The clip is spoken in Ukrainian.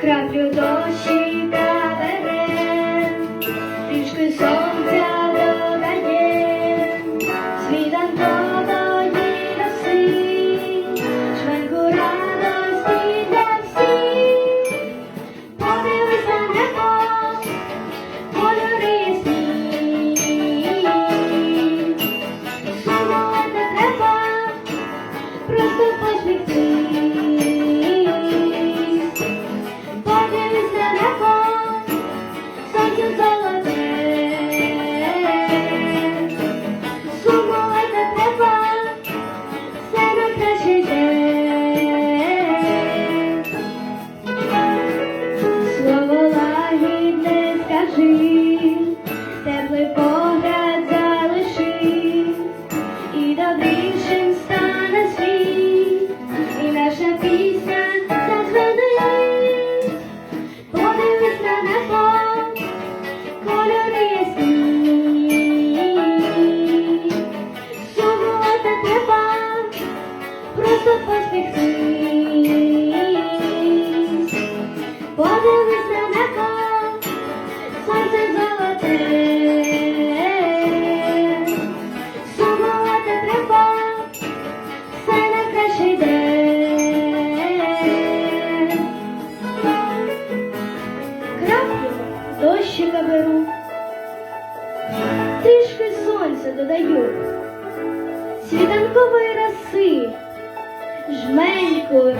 краплю дощі та бере, річки сонця. перший день. Краплю дощика сонця додаю, світанкової роси, жменьку.